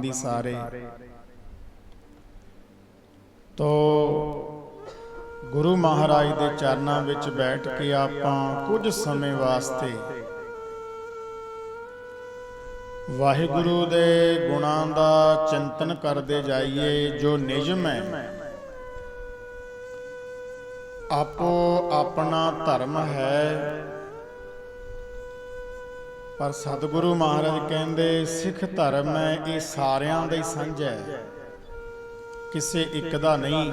ਦੀ ਸਾਰੇ। ਤੋ ਗੁਰੂ ਮਹਾਰਾਜ ਦੇ ਚਰਨਾਂ ਵਿੱਚ ਬੈਠ ਕੇ ਆਪਾਂ ਕੁਝ ਸਮੇਂ ਵਾਸਤੇ ਵਾਹਿਗੁਰੂ ਦੇ ਗੁਣਾਂ ਦਾ ਚਿੰਤਨ ਕਰਦੇ ਜਾਈਏ, ਜੋ ਨਿਯਮ ਹੈ। ਆਪੋ ਆਪਣਾ ਧਰਮ ਹੈ। ਪਰ ਸਤਿਗੁਰੂ ਮਹਾਰਾਜ ਕਹਿੰਦੇ, ਸਿੱਖ ਧਰਮ ਹੈ, ਇਹ ਸਾਰਿਆਂ ਦਾ ਹੀ ਸਾਂਝਾ ਹੈ। ਕਿਸੇ ਇੱਕ ਦਾ ਨਹੀਂ।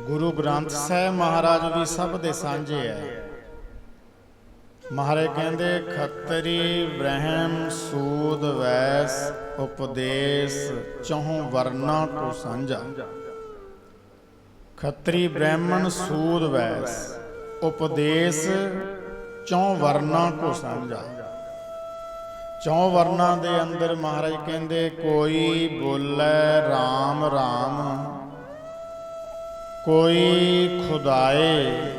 ਗੁਰੂ ਗ੍ਰੰਥ ਸਾਹਿਬ ਮਹਾਰਾਜ ਵੀ ਸਭ ਦੇ ਸਾਂਝੇ ਹੈ। ਮਹਾਰਾਜ ਕਹਿੰਦੇ, ਖੱਤਰੀ ਬ੍ਰਹਮ ਸੂਦ ਵੈਸ ਉਪਦੇਸ਼, ਚਹੁ ਵਰਨਾ ਕੋ ਸਾਂਝਾ। ਖੱਤਰੀ ਬ੍ਰਾਹਮਣ ਸੂਦ ਵੈਸ, ਉਪਦੇਸ਼ ਚੌ ਵਰਨਾ ਕੋ ਸਮਝਾ ਚੌ ਵਰਨਾ ਦੇ ਅੰਦਰ ਮਹਾਰਾਜ ਕਹਿੰਦੇ, ਕੋਈ ਬੋਲੇ RAM RAM ਕੋਈ ਖੁਦਾਏ।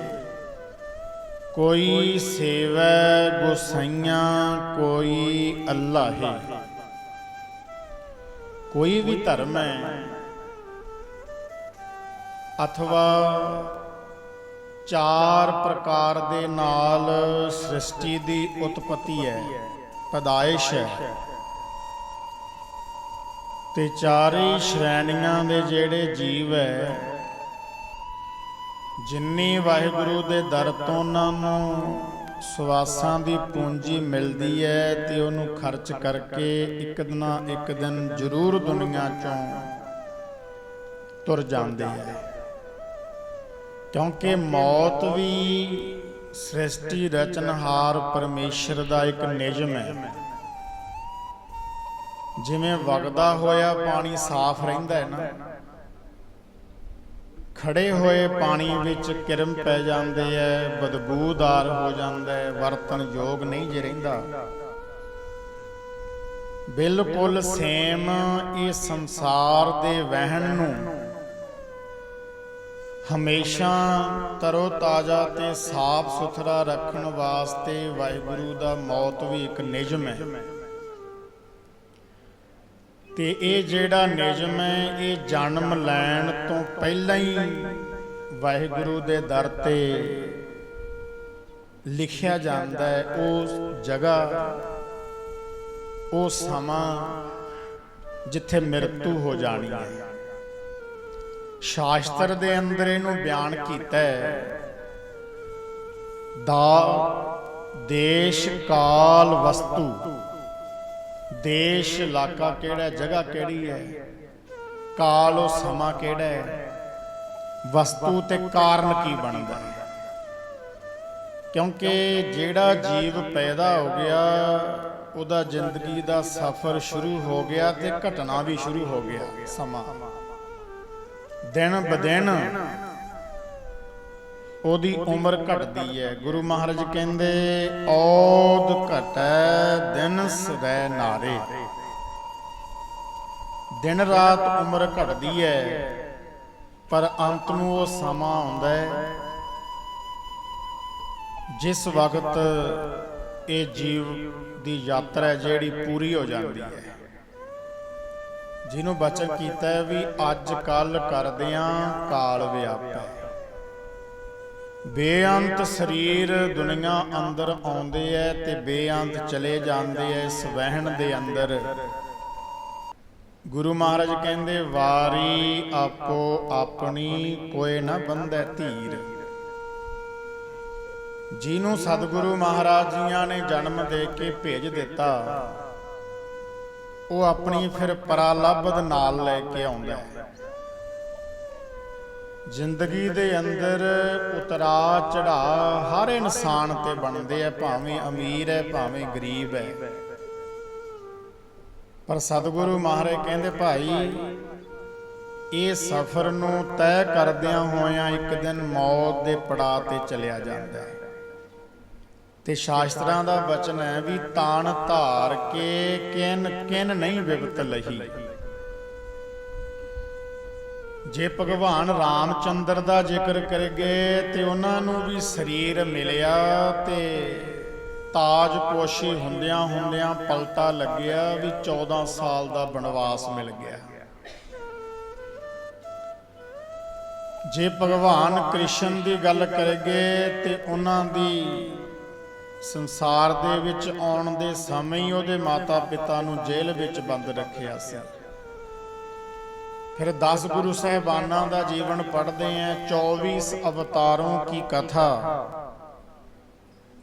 ਕੋਈ ਸੇਵੈ ਗੁਸਾਈਆਂ, ਕੋਈ ਅੱਲਾਹੇ। ਕੋਈ ਵੀ ਧਰਮ ਹੈ, ਅਥਵਾ ਚਾਰ ਪ੍ਰਕਾਰ ਦੇ ਨਾਲ ਸ੍ਰਿਸ਼ਟੀ ਦੀ ਉਤਪਤੀ ਹੈ। ਪਦਾਇਸ਼ ਹੈ। ਤੇ ਚਾਰੇ ਸ਼੍ਰੇਣੀਆਂ ਦੇ ਜਿਹੜੇ ਜੀਵ ਹੈ, ਜਿੰਨੀ ਵਾਹਿਗੁਰੂ ਦੇ ਦਰ ਤੋਂ ਉਹਨਾਂ ਨੂੰ ਸਵਾਸਾਂ ਦੀ ਪੂੰਜੀ ਮਿਲਦੀ ਹੈ ਤੇ ਉਹਨੂੰ ਖਰਚ ਕਰਕੇ ਇੱਕ ਨਾ ਇੱਕ ਦਿਨ ਜ਼ਰੂਰ ਦੁਨੀਆ ਚੋਂ ਤੁਰ ਜਾਂਦੇ ਹੈ। ਕਿਉਂਕਿ ਮੌਤ ਵੀ ਸ੍ਰਿਸ਼ਟੀ ਰਚਨਹਾਰ ਪਰਮੇਸ਼ਰ ਦਾ ਇੱਕ ਨਿਯਮ ਹੈ। ਜਿਵੇਂ ਵਗਦਾ ਹੋਇਆ ਪਾਣੀ ਸਾਫ਼ ਰਹਿੰਦਾ ਹੈ ਨਾ, ਖੜੇ ਹੋਏ ਪਾਣੀ ਵਿੱਚ ਕਿਰਮ ਪੈ ਜਾਂਦੇ ਐ ਬਦਬੂਦਾਰ ਹੋ ਜਾਂਦਾ ਹੈ ਵਰਤਨ ਯੋਗ ਨਹੀਂ ਜੇ ਰਹਿੰਦਾ। ਬਿਲਕੁਲ ਸੇਮ ਇਹ ਸੰਸਾਰ ਦੇ ਵਹਿਣ ਨੂੰ ਹਮੇਸ਼ਾ ਤਰੋ ਤਾਜ਼ਾ ਤੇ ਸਾਫ਼ ਸੁਥਰਾ ਰੱਖਣ ਵਾਸਤੇ ਵਾਹਿਗੁਰੂ ਦਾ ਮੌਤ ਵੀ ਇੱਕ ਨਿਯਮ ਹੈ। ਤੇ ਇਹ ਜਿਹੜਾ ਨਿਯਮ ਹੈ, ਇਹ ਜਨਮ ਲੈਣ ਤੋਂ ਪਹਿਲਾਂ ਹੀ ਵਾਹਿਗੁਰੂ ਦੇ ਦਰ ਤੇ ਲਿਖਿਆ ਜਾਂਦਾ ਹੈ, ਉਸ ਜਗ੍ਹਾ ਉਹ ਸਮਾਂ ਜਿੱਥੇ ਮਰਤੂ ਹੋ ਜਾਣੀ ਹੈ। ਸ਼ਾਸਤਰ ਦੇ ਅੰਦਰ ਇਹਨੂੰ ਬਿਆਨ ਕੀਤਾ ਹੈ। ਦਾ ਦੇਸ਼ ਕਾਲ ਵਸਤੂ। ਦੇਸ਼ ਇਲਾਕਾ ਕਿਹੜਾ ਜਗ੍ਹਾ ਕਿਹੜੀ ਹੈ? ਕਾਲ ਉਹ ਸਮਾਂ ਕਿਹੜਾ ਹੈ? ਵਸਤੂ ਤੇ ਕਾਰਨ ਕੀ ਬਣਦਾ ਹੈ? ਕਿਉਂਕਿ ਜਿਹੜਾ ਜੀਵ ਪੈਦਾ ਹੋ ਗਿਆ, ਉਹਦਾ ਜ਼ਿੰਦਗੀ ਦਾ ਸਫ਼ਰ ਸ਼ੁਰੂ ਹੋ ਗਿਆ ਤੇ ਘਟਨਾ ਵੀ ਸ਼ੁਰੂ ਹੋ ਗਿਆ ਸਮਾਂ। ਦਿਨ ਬਦਿਨ ਉਹਦੀ ਉਮਰ ਘਟਦੀ ਹੈ। ਗੁਰੂ ਮਹਾਰਾਜ ਕਹਿੰਦੇ ਔਦ ਘਟੈ ਦਿਨ ਸਵੈ ਨਾਰੇ। ਦਿਨ ਰਾਤ ਉਮਰ ਘਟਦੀ ਹੈ। ਪਰ ਅੰਤ ਨੂੰ ਉਹ ਸਮਾਂ ਆਉਂਦਾ ਹੈ। ਜਿਸ ਵਕਤ ਇਹ ਜੀਵ ਦੀ ਯਾਤਰਾ ਜਿਹੜੀ ਪੂਰੀ ਹੋ ਜਾਂਦੀ ਹੈ। ਜਿਹਨੂੰ ਬਚਨ ਕੀਤਾ ਹੈ ਵੀ ਅੱਜ ਕੱਲ ਕਰਦਿਆਂ ਕਾਲ ਵਿਆਪੈ। ਬੇਅੰਤ ਸਰੀਰ ਦੁਨੀਆ ਅੰਦਰ ਆਉਂਦੇ ਐ ਤੇ ਬੇਅੰਤ ਚਲੇ ਜਾਂਦੇ ਐ ਇਸ ਵਹਿਣ ਦੇ ਅੰਦਰ। ਗੁਰੂ ਮਹਾਰਾਜ ਕਹਿੰਦੇ, ਵਾਰੀ ਆਪੋ ਆਪਣੀ ਕੋਏ ਨਾ ਬੰਧੈ ਧੀਰ। ਜਿਹਨੂੰ ਸਤਿਗੁਰੂ ਮਹਾਰਾਜ ਜੀਆਂ ਨੇ ਜਨਮ ਦੇ ਕੇ ਭੇਜ ਦਿੱਤਾ। ਉਹ ਆਪਣੀ ਫਿਰ ਪਰਾਲਬਧ ਨਾਲ ਲੈ ਕੇ ਆਉਂਦਾ ਹੈ। ਜ਼ਿੰਦਗੀ ਦੇ ਅੰਦਰ ਉਤਰਾ ਚੜਾ ਹਰ ਇਨਸਾਨ ਤੇ ਬਣਦੇ ਆ, ਭਾਵੇਂ ਅਮੀਰ ਹੈ, ਭਾਵੇਂ ਗਰੀਬ ਹੈ। ਪਰ ਸਤਿਗੁਰੂ ਮਹਾਰਾਜ ਕਹਿੰਦੇ, ਭਾਈ, ਇਹ ਸਫ਼ਰ ਨੂੰ ਤੈਅ ਕਰਦਿਆਂ ਹੋਇਆਂ ਇੱਕ ਦਿਨ ਮੌਤ ਦੇ ਪੜਾਅ ਤੇ ਚਲਿਆ ਜਾਂਦਾ ਹੈ। ਤੇ ਸ਼ਾਸਤਰਾਂ ਦਾ ਵਚਨ ਹੈ ਵੀ ਤਾਣ ਧਾਰ ਕੇ ਕਿਨ ਕਿਨ ਨਹੀਂ ਵਿਪਤ ਲਹੀ। ਜੇ ਭਗਵਾਨ ਰਾਮਚੰਦਰ ਦਾ ਜ਼ਿਕਰ ਕਰਗੇ ਤੇ ਉਹਨਾਂ ਨੂੰ ਵੀ ਸਰੀਰ ਮਿਲਿਆ ਤੇ ਤਾਜ ਪੋਸ਼ੀ ਹੁੰਦਿਆਂ ਹੁੰਦਿਆਂ ਪਲਟਾ ਲੱਗਿਆ ਵੀ 14 ਸਾਲ ਦਾ ਬਨਵਾਸ ਮਿਲ ਗਿਆ। ਜੇ ਭਗਵਾਨ ਕ੍ਰਿਸ਼ਨ ਦੀ ਗੱਲ ਕਰਗੇ ਤੇ ਉਹਨਾਂ ਦੀ ਸੰਸਾਰ ਦੇ ਵਿੱਚ ਆਉਣ ਦੇ ਸਮੇਂ ਹੀ ਉਹਦੇ ਮਾਤਾ-ਪਿਤਾ ਨੂੰ ਜੇਲ੍ਹ ਵਿੱਚ ਬੰਦ ਰੱਖਿਆ ਸੀ ਫਿਰ 10 ਗੁਰੂ ਸਾਹਿਬਾਨਾਂ ਦਾ ਜੀਵਨ ਪੜ੍ਹਦੇ ਆਂ 24 ਅਵਤਾਰੋਂ ਕੀ ਕਥਾ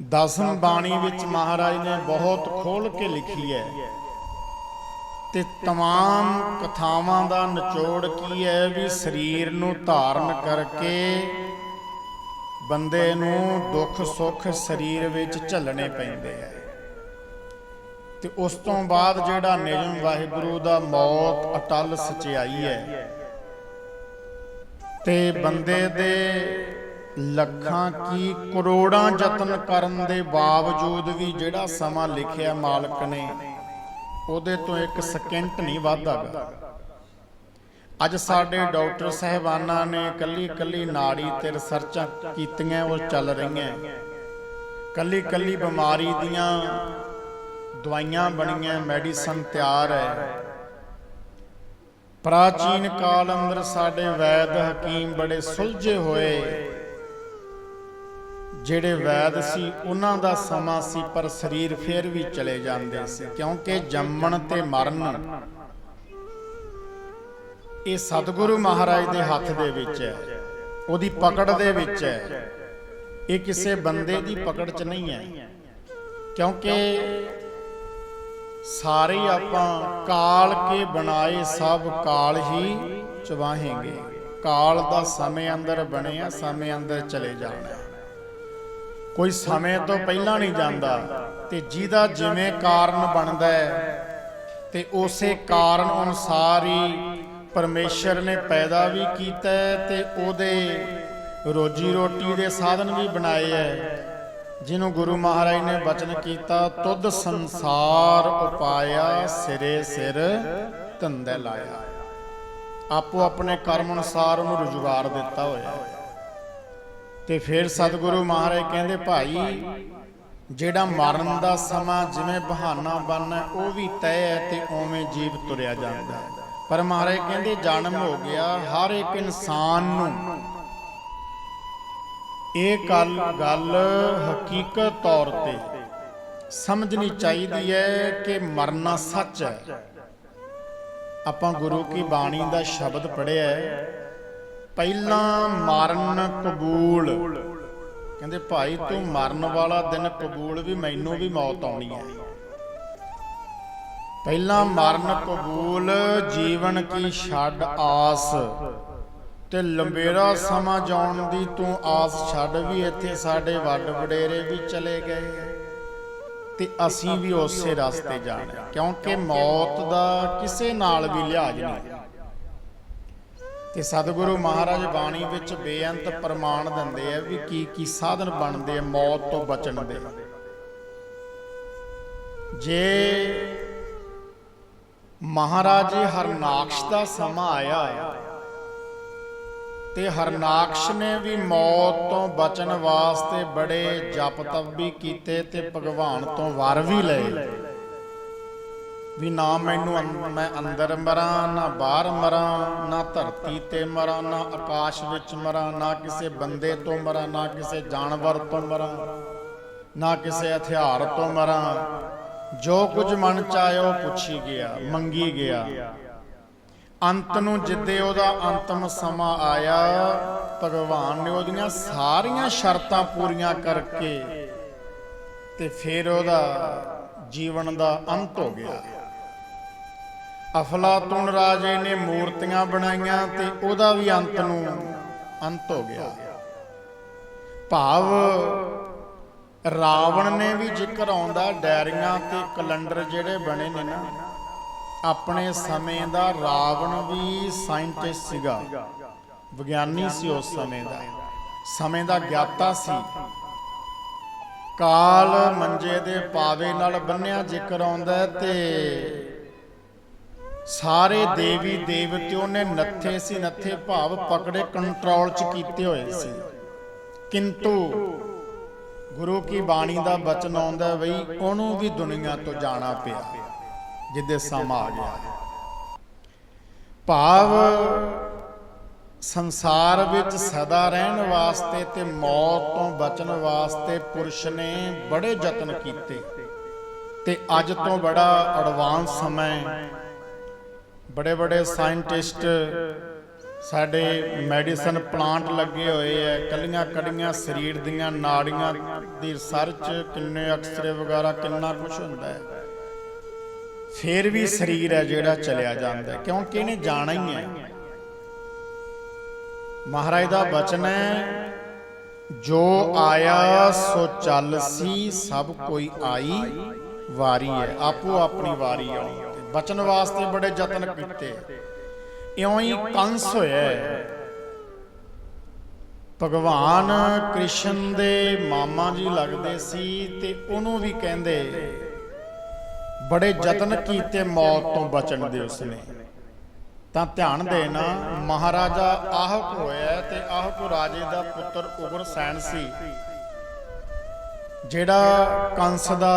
ਦਸਮ ਬਾਣੀ ਵਿੱਚ ਮਹਾਰਾਜ ਨੇ ਬਹੁਤ ਖੋਲ ਕੇ ਲਿਖੀ ਹੈ ਤੇ तमाम ਕਥਾਵਾਂ ਦਾ ਨਿਚੋੜ ਕੀ ਹੈ ਵੀ ਸਰੀਰ ਨੂੰ ਧਾਰਨ ਕਰਕੇ ਬੰਦੇ ਨੂੰ ਦੁੱਖ, ਸੁੱਖ ਸਰੀਰ ਵਿੱਚ ਝੱਲਣੇ ਪੈਂਦੇ ਆ। ਤੇ ਉਸ ਤੋਂ ਬਾਅਦ ਜਿਹੜਾ ਨਿਯਮ ਵਾਹਿਗੁਰੂ ਦਾ ਮੌਤ ਅਟਲ ਸਚਾਈ ਹੈ, ਤੇ ਬੰਦੇ ਦੇ ਲੱਖਾਂ ਕੀ ਕਰੋੜਾਂ ਯਤਨ ਕਰਨ ਦੇ ਬਾਵਜੂਦ ਵੀ ਜਿਹੜਾ ਸਮਾਂ ਲਿਖਿਆ ਮਾਲਕ ਨੇ, ਉਹਦੇ ਤੋਂ ਇੱਕ ਸਕਿੰਟ ਨਹੀਂ ਵਾਧਾਗਾ ਅੱਜ ਸਾਡੇ ਡਾਕਟਰ ਸਹਿਬਾਨਾਂ ਨੇ ਕੱਲੀ ਕੱਲੀ ਨਾੜੀ ਤੇ ਰਿਸਰਚਾਂ ਕੀਤੀਆਂ, ਉਹ ਚੱਲ ਰਹੀਆਂ। ਕੱਲੀ ਕੱਲੀ ਬਿਮਾਰੀ ਦੀਆਂ ਦਵਾਈਆਂ ਬਣੀਆਂ, ਮੈਡੀਸਨ ਤਿਆਰ ਹੈ। ਪ੍ਰਾਚੀਨ ਕਾਲ ਅੰਦਰ ਸਾਡੇ ਵੈਦ ਹਕੀਮ ਬੜੇ ਸੁਲਝੇ ਹੋਏ। ਜਿਹੜੇ ਵੈਦ ਸੀ, ਉਹਨਾਂ ਦਾ ਸਮਾਂ ਸੀ, ਪਰ ਸਰੀਰ ਫੇਰ ਵੀ ਚਲੇ ਜਾਂਦੇ ਸੀ, ਕਿਉਂਕਿ ਜੰਮਣ ਤੇ ਮਰਨ ਇਹ ਸਤਿਗੁਰੂ ਮਹਾਰਾਜ ਦੇ ਹੱਥ ਦੇ ਵਿੱਚ ਹੈ। ਉਹਦੀ ਪਕੜ ਦੇ ਵਿੱਚ ਹੈ। ਇਹ ਕਿਸੇ ਬੰਦੇ ਦੀ ਪਕੜ 'ਚ ਨਹੀਂ ਹੈ। ਕਿਉਂਕਿ ਸਾਰੇ ਆਪਾਂ ਕਾਲ ਕੇ ਬਣਾਏ ਸਭ ਕਾਲ ਹੀ ਚਵਾਹੇਂਗੇ ਕਾਲ ਦਾ ਸਮੇਂ ਅੰਦਰ ਬਣਿਆ, ਸਮੇਂ ਅੰਦਰ ਚਲੇ ਜਾਣਾ। ਕੋਈ ਸਮੇਂ ਤੋਂ ਪਹਿਲਾਂ ਨਹੀਂ ਜਾਂਦਾ ਤੇ ਜਿਹਦਾ ਜਿਵੇਂ ਕਾਰਨ ਬਣਦਾ ਹੈ ਤੇ ਉਸੇ ਕਾਰਨ ਅਨੁਸਾਰ ਹੀ ਪਰਮੇਸ਼ਰ ਨੇ ਪੈਦਾ ਵੀ ਕੀਤਾ ਹੈ ਤੇ ਉਹਦੇ ਰੋਜੀ ਰੋਟੀ ਦੇ ਸਾਧਨ ਵੀ ਬਣਾਏ ਹੈ। ਜਿਹਨੂੰ ਗੁਰੂ ਮਹਾਰਾਜ ਨੇ ਬਚਨ ਕੀਤਾ, ਤੁਧ ਸੰਸਾਰ ਉਪਾਇਆ, ਸਿਰੇ ਸਿਰ ਧੰਦੇ ਲਾਇਆ। ਆਪੋ ਆਪਣੇ ਕਰਮ ਅਨੁਸਾਰ ਉਹਨੂੰ ਰੁਜ਼ਗਾਰ ਦਿੱਤਾ ਹੋਇਆ ਹੈ। ਤੇ ਫਿਰ ਸਤਿਗੁਰੂ ਮਹਾਰਾਜ ਕਹਿੰਦੇ, ਭਾਈ, ਜਿਹੜਾ ਮਰਨ ਦਾ ਸਮਾਂ ਜਿਵੇਂ ਬਹਾਨਾ ਬਣਨਾ, ਉਹ ਵੀ ਤੈਅ ਹੈ ਤੇ ਉਵੇਂ ਜੀਵ ਤੁਰਿਆ ਜਾਂਦਾ ਹੈ। ਪਰ ਮਹਾਰਾਜ ਕਹਿੰਦੇ ਜਨਮ ਹੋ ਗਿਆ ਹਰ ਇੱਕ ਇਨਸਾਨ ਨੂੰ। ਇਹ ਗੱਲ ਗੱਲ ਹਕੀਕਤ ਤੌਰ ਤੇ ਸਮਝਣੀ ਚਾਹੀਦੀ ਹੈ ਕਿ ਮਰਨਾ ਸੱਚ ਹੈ। ਆਪਾਂ ਗੁਰੂ ਕੀ ਬਾਣੀ ਦਾ ਸ਼ਬਦ ਪੜਿਆ ਹੈ, ਪਹਿਲਾਂ ਮਰਨ ਕਬੂਲ। ਕਹਿੰਦੇ ਭਾਈ ਤੂੰ ਮਰਨ ਵਾਲਾ ਦਿਨ ਕਬੂਲ ਵੀ ਮੈਨੂੰ ਵੀ ਮੌਤ ਆਉਣੀ ਹੈ। ਪਹਿਲਾਂ ਮਰਨ ਕਬੂਲ ਜੀਵਨ ਕੀ ਛੱਡ ਆਸ। ਤੇ ਲੰਬੇਰਾ ਸਮਾਂ ਜਾਣ ਦੀ ਤੂੰ ਆਸ ਛੱਡ ਵੀ ਇੱਥੇ ਸਾਡੇ ਵੱਡ ਵਡੇਰੇ ਵੀ ਚਲੇ ਗਏ ਤੇ ਅਸੀਂ ਵੀ ਉਸੇ ਰਸਤੇ ਜਾਣਾ ਕਿਉਂਕਿ ਮੌਤ ਦਾ ਕਿਸੇ ਨਾਲ ਵੀ ਲਿਹਾਜ਼ ਨਹੀਂ। ਤੇ ਸਤਿਗੁਰੂ ਮਹਾਰਾਜ ਬਾਣੀ ਵਿੱਚ ਬੇਅੰਤ ਪ੍ਰਮਾਣ ਦਿੰਦੇ ਆ ਵੀ ਕੀ ਕੀ ਸਾਧਨ ਬਣਦੇ ਆ ਮੌਤ ਤੋਂ ਬਚਣ ਦੇ। ਜੇ ਮਹਾਰਾਜ ਜੀ ਹਰਨਾਕਸ਼ ਦਾ ਸਮਾਂ ਆਇਆ ਹੈ ਤੇ ਹਰਨਾਕਸ਼ ਨੇ ਵੀ ਮੌਤ ਤੋਂ ਬਚਣ ਵਾਸਤੇ ਬੜੇ ਜਪ ਤਪ ਵੀ ਕੀਤੇ ਤੇ ਭਗਵਾਨ ਤੋਂ ਵਰ ਵੀ ਲਏ। ਵੀ ਨਾ ਮੈਨੂੰ ਅੰ- ਮੈਂ ਅੰਦਰ ਮਰਾਂ, ਨਾ ਬਾਹਰ ਮਰਾਂ, ਨਾ ਧਰਤੀ ਤੇ ਮਰਾਂ, ਨਾ ਆਕਾਸ਼ ਵਿੱਚ ਮਰਾਂ, ਨਾ ਕਿਸੇ ਬੰਦੇ ਤੋਂ ਮਰਾਂ, ਨਾ ਕਿਸੇ ਜਾਨਵਰ ਤੋਂ ਮਰਾਂ, ਨਾ ਕਿਸੇ ਹਥਿਆਰ ਤੋਂ ਮਰਾਂ। ਜੋ ਕੁਝ ਮਨ ਚਾਹਿਆ ਉਹ ਪੁੱਛੀ ਗਿਆ, ਮੰਗੀ ਗਿਆ। ਅੰਤ ਨੂੰ ਜਿੱਦੇ ਉਹਦਾ ਅੰਤਮ ਸਮਾਂ ਆਇਆ, ਭਗਵਾਨ ਨੇ ਉਹਦੀਆਂ ਸਾਰੀਆਂ ਸ਼ਰਤਾਂ ਪੂਰੀਆਂ ਕਰਕੇ ਤੇ ਫਿਰ ਉਹਦਾ ਜੀਵਨ ਦਾ ਅੰਤ ਹੋ ਗਿਆ। ਅਫਲਾਤੂਨ ਰਾਜੇ ਨੇ ਮੂਰਤੀਆਂ ਬਣਾਈਆਂ ਤੇ ਉਹਦਾ ਵੀ ਅੰਤ ਨੂੰ ਅੰਤ ਹੋ ਗਿਆ। ਭਾਵ ਰਾਵਣ ਨੇ ਵੀ ਜ਼ਿਕਰ ਆਉਂਦਾ, ਡੈਰੀਆਂ ਤੇ ਕੈਲੰਡਰ ਜਿਹੜੇ ਬਣੇ ਨੇ ਨਾ, ਆਪਣੇ ਸਮੇਂ ਦਾ ਰਾਵਣ ਵੀ ਸਾਇੰਟਿਸਟ ਸੀਗਾ। ਵਿਗਿਆਨੀ ਸੀ ਉਸ ਸਮੇਂ ਦਾ। ਸਮੇਂ ਦਾ ਗਿਆਤਾ ਸੀ। ਕਾਲ ਮੰਜੇ ਦੇ ਪਾਵੇ ਨਾਲ ਬੰਨਿਆ ਜ਼ਿਕਰ ਆਉਂਦਾ ਤੇ ਸਾਰੇ ਦੇਵੀ ਦੇਵਤਿਓ ਨੇ ਨੱਥੇ ਸੀ, ਨੱਥੇ ਭਾਵ ਪਕੜੇ ਕੰਟਰੋਲ ਚ ਕੀਤੇ ਹੋਏ ਸੀ। ਕਿੰਤੂ ਗੁਰੂ ਕੀ ਬਾਣੀ ਦਾ ਬਚਨ ਆਉਂਦਾ ਬਈ, ਉਹਨੂੰ ਵੀ ਦੁਨੀਆ ਤੋਂ ਜਾਣਾ ਪਿਆ, ਜਿੱਦੇ ਸਮਾਂ ਆ ਗਿਆ। ਭਾਵ ਸੰਸਾਰ ਵਿੱਚ ਸਦਾ ਰਹਿਣ ਵਾਸਤੇ ਤੇ ਮੌਤ ਤੋਂ ਬਚਣ ਵਾਸਤੇ ਪੁਰਸ਼ ਨੇ ਬੜੇ ਯਤਨ ਕੀਤੇ। ਤੇ ਅੱਜ ਤੋਂ ਬੜਾ ਐਡਵਾਂਸ ਸਮਾਂ ਬੜੇ ਬੜੇ ਸਾਇੰਟਿਸਟ ਸਾਡੇ ਮੈਡੀਸਨ ਪਲਾਂਟ ਲੱਗੇ ਹੋਏ ਐ ਕੱਲੀਆਂ ਕੜੀਆਂ, ਸਰੀਰ ਦੀਆਂ ਨਾੜੀਆਂ ਦੀ ਰਿਸਰਚ ਕਿੰਨੇ ਐਕਸਰੇ ਵਗੈਰਾ, ਕਿੰਨਾ ਕੁਝ ਹੁੰਦਾ ਹੈ। ਫੇਰ ਵੀ ਸਰੀਰ ਹੈ ਜਿਹੜਾ ਚਲਿਆ ਜਾਂਦਾ ਕਿਉਂਕਿ ਇਹਨੇ ਜਾਣਾ ਹੀ ਹੈ। ਮਹਾਰਾਜ ਦਾ ਬਚਨ ਹੈ, ਜੋ ਆਇਆ ਸੋ ਚੱਲ ਸੀ, ਸਭ ਕੋਈ ਆਈ ਵਾਰੀ ਹੈ, ਆਪੋ ਆਪਣੀ ਵਾਰੀ ਆਉਣੀ ਤੇ। ਬਚਨ ਵਾਸਤੇ ਬੜੇ ਯਤਨ ਕੀਤੇ। ਇਉਂ ਹੀ ਕੰਸ ਹੋਇਆ ਭਗਵਾਨ ਕ੍ਰਿਸ਼ਨ ਦੇ ਮਾਮਾ ਜੀ ਲੱਗਦੇ ਸੀ ਤੇ ਉਹਨੂੰ ਵੀ ਕਹਿੰਦੇ, ਬੜੇ ਯਤਨ ਕੀਤੇ ਮੌਤ ਤੋਂ ਬਚਣ ਦੇ ਉਸਨੇ। ਤਾਂ ਧਿਆਨ ਦੇਣਾ, ਮਹਾਰਾਜਾ ਆਹਕ ਹੋਇਆ ਤੇ ਆਹਕ ਰਾਜੇ ਦਾ ਪੁੱਤਰ ਉਗਰਸੈਨ ਸੀ, ਜਿਹੜਾ ਕੰਸ ਦਾ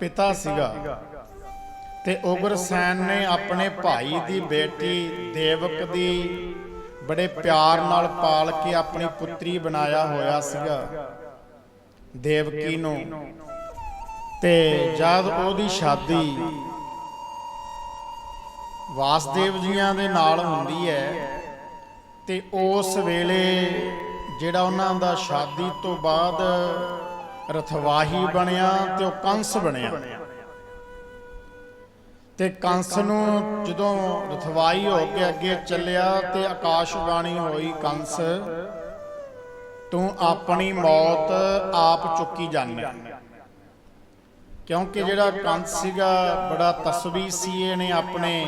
ਪਿਤਾ ਸੀਗਾ। ਤੇ ਉਗਰਸੈਨ ਨੇ ਆਪਣੇ ਭਾਈ ਦੀ ਬੇਟੀ ਦੇਵਕ ਦੀ ਬੜੇ ਪਿਆਰ ਨਾਲ ਪਾਲ ਕੇ ਆਪਣੀ ਪੁੱਤਰੀ ਬਣਾਇਆ ਹੋਇਆ ਸੀਗਾ, ਦੇਵਕੀ ਨੂੰ। ਤੇ ਜਦ ਉਹਦੀ ਸ਼ਾਦੀ ਵਾਸਦੇਵ ਜੀਆਂ ਦੇ ਨਾਲ ਹੁੰਦੀ ਹੈ, ਤੇ ਉਸ ਵੇਲੇ ਜਿਹੜਾ ਉਹਨਾਂ ਦਾ ਸ਼ਾਦੀ ਤੋਂ ਬਾਅਦ ਰਥਵਾਹੀ ਬਣਿਆ ਤੇ ਉਹ ਕੰਸ ਬਣਿਆ। ਤੇ ਕੰਸ ਨੂੰ ਜਦੋਂ ਰਥਵਾਈ ਹੋ ਕੇ ਅੱਗੇ ਚੱਲਿਆ ਤੇ ਆਕਾਸ਼ਵਾਣੀ ਹੋਈ, ਕੰਸ, ਤੂੰ ਆਪਣੀ ਮੌਤ ਆਪ ਚੁੱਕੀ ਜਾਣਾ ਕਿਉਂਕਿ ਜਿਹੜਾ ਕੰਸ ਸੀਗਾ, ਬੜਾ ਤਸਵੀ ਸੀ, ਇਹਨੇ ਆਪਣੇ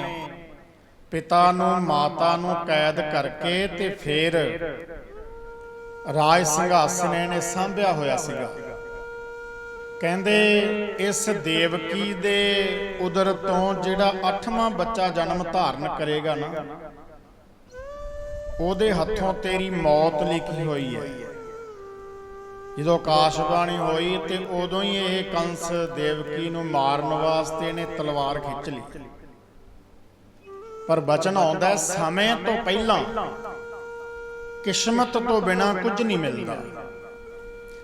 ਪਿਤਾ ਨੂੰ, ਮਾਤਾ ਨੂੰ ਕੈਦ ਕਰਕੇ ਤੇ ਫੇਰ ਰਾਜ ਸਿੰਘਾਸਨ ਇਹਨੇ ਸਾਂਭਿਆ ਹੋਇਆ ਸੀਗਾ। ਕਹਿੰਦੇ, ਇਸ ਦੇਵਕੀ ਦੇ ਉਦਰ ਤੋਂ ਜਿਹੜਾ 8ਵਾਂ ਬੱਚਾ ਜਨਮ ਧਾਰਨ ਕਰੇਗਾ ਨਾ, ਉਹਦੇ ਹੱਥੋਂ ਤੇਰੀ ਮੌਤ ਲਿਖੀ ਹੋਈ ਹੈ। ਜਦੋਂ ਆਕਾਸ਼ਬਾਣੀ ਹੋਈ ਤੇ ਉਦੋਂ ਹੀ ਇਹ ਕੰਸ ਦੇਵਕੀ ਨੂੰ ਮਾਰਨ ਵਾਸਤੇ ਨੇ ਤਲਵਾਰ ਖਿੱਚ ਲਈ। ਪਰ ਬਚਨ ਆਉਂਦਾ ਸਮੇਂ ਤੋਂ ਪਹਿਲਾਂ ਕਿਸਮਤ ਤੋਂ ਬਿਨਾ ਕੁਝ ਨਹੀਂ ਮਿਲਦਾ।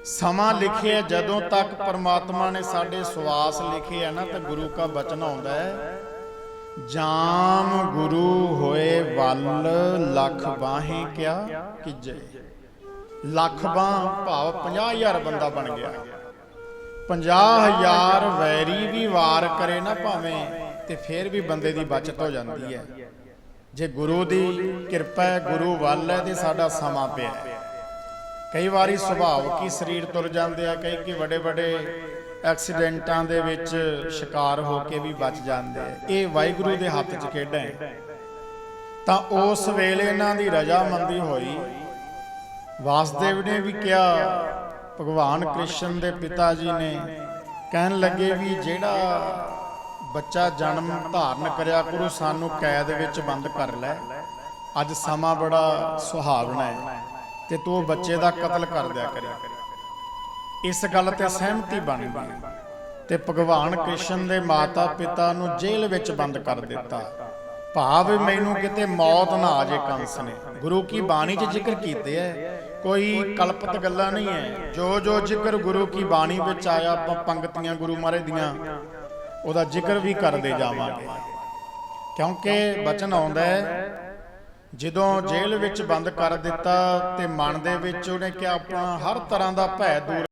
ਸਮਾਂ ਲਿਖਿਆ ਜਦੋਂ ਤੱਕ ਪਰਮਾਤਮਾ ਨੇ ਸਾਡੇ ਸਵਾਸ ਲਿਖੇ ਆ ਨਾ ਤਾਂ ਗੁਰੂ ਕਾ ਬਚਨ ਆਉਂਦਾ ਹੈ। ਜਾਮ ਗੁਰੂ ਹੋਏ ਵੱਲ ਲੱਖ ਬਾਹੇ ਕਿਆ ਕਿਜੇ। ਲੱਖ ਬਾਹ ਭਾਵ 50000 ਬੰਦਾ ਬਣ ਗਿਆ। 50000 ਵੈਰੀ ਵੀ ਵਾਰ ਕਰੇ ਨਾ ਭਾਵੇਂ ਤੇ ਫਿਰ ਵੀ ਬੰਦੇ ਦੀ ਬਚਤ ਹੋ ਜਾਂਦੀ ਹੈ। ਜੇ ਗੁਰੂ ਦੀ ਕਿਰਪਾ ਹੈ ਗੁਰੂ ਵੱਲ ਹੈ ਤੇ ਸਾਡਾ ਸਮਾਂ ਪਿਆ ਹੈ। ਕਈ ਵਾਰੀ ਸੁਭਾਵਕ ਹੀ ਸਰੀਰ ਤੁਰ ਜਾਂਦੇ ਆ, ਕਈ ਕਿ ਵੱਡੇ ਵੱਡੇ ਐਕਸੀਡੈਂਟਾਂ ਦੇ ਵਿੱਚ ਸ਼ਿਕਾਰ ਹੋ ਕੇ ਵੀ ਬਚ ਜਾਂਦੇ ਆ। ਇਹ ਵਾਹਿਗੁਰੂ ਦੇ ਹੱਥ 'ਚ ਖੇਡਾਂ ਹੈ ਤਾਂ ਉਸ ਵੇਲੇ ਇਹਨਾਂ ਦੀ ਰਜਾਮੰਦੀ ਹੋਈ। ਵਾਸਦੇਵ ਨੇ ਵੀ ਕਿਹਾ, ਭਗਵਾਨ ਕ੍ਰਿਸ਼ਨ ਦੇ ਪਿਤਾ ਜੀ ਨੇ ਕਹਿਣ ਲੱਗੇ ਵੀ ਜਿਹੜਾ ਬੱਚਾ ਜਨਮ ਧਾਰਨ ਕਰਿਆ, ਗੁਰੂ ਸਾਨੂੰ ਕੈਦ ਵਿੱਚ ਬੰਦ ਕਰ ਲੈ। ਅੱਜ ਸਮਾਂ ਬੜਾ ਸੁਹਾਵਣਾ ਹੈ ਤੇ ਤੂੰ ਬੱਚੇ ਦਾ ਕਤਲ ਕਰ ਦਿਆ ਕਰੀ। ਇਸ ਗੱਲ ਤੇ ਸਹਿਮਤੀ ਬਣ ਗਈ। ਤੇ ਭਗਵਾਨ ਕ੍ਰਿਸ਼ਨ ਦੇ ਮਾਤਾ ਪਿਤਾ ਨੂੰ ਜੇਲ੍ਹ ਵਿੱਚ ਬੰਦ ਕਰ ਦਿੱਤਾ। ਭਾਵ ਮੈਨੂੰ ਕਿਤੇ ਮੌਤ ਨਾ ਆ ਜੇ ਕੰਸ ਨੇ। ਗੁਰੂ ਕੀ ਬਾਣੀ 'ਚ ਜ਼ਿਕਰ ਕੀਤੇ ਐ? ਕੋਈ ਕਲਪਤ ਗੱਲਾਂ ਨਹੀਂ ਐ। ਜੋ ਜੋ ਜ਼ਿਕਰ ਗੁਰੂ ਕੀ ਬਾਣੀ ਵਿੱਚ ਆਇਆ, ਆਪਾਂ ਪੰਕਤੀਆਂ ਗੁਰੂ ਮਹਾਰਾਜ ਦੀਆਂ, ਉਹਦਾ ਜ਼ਿਕਰ ਵੀ ਕਰਦੇ ਜਾਵਾਂਗੇ। ਕਿਉਂਕਿ ਬਚਨ ਆਉਂਦਾ ਹੈ ਜਦੋਂ ਜੇਲ੍ਹ ਵਿੱਚ ਬੰਦ ਕਰ ਦਿੱਤਾ ਤੇ ਮਨ ਦੇ ਵਿੱਚ ਉਹਨੇ ਕਿਹਾ ਆਪਣਾ ਹਰ ਤਰ੍ਹਾਂ ਦਾ ਭੈ ਦੂਰ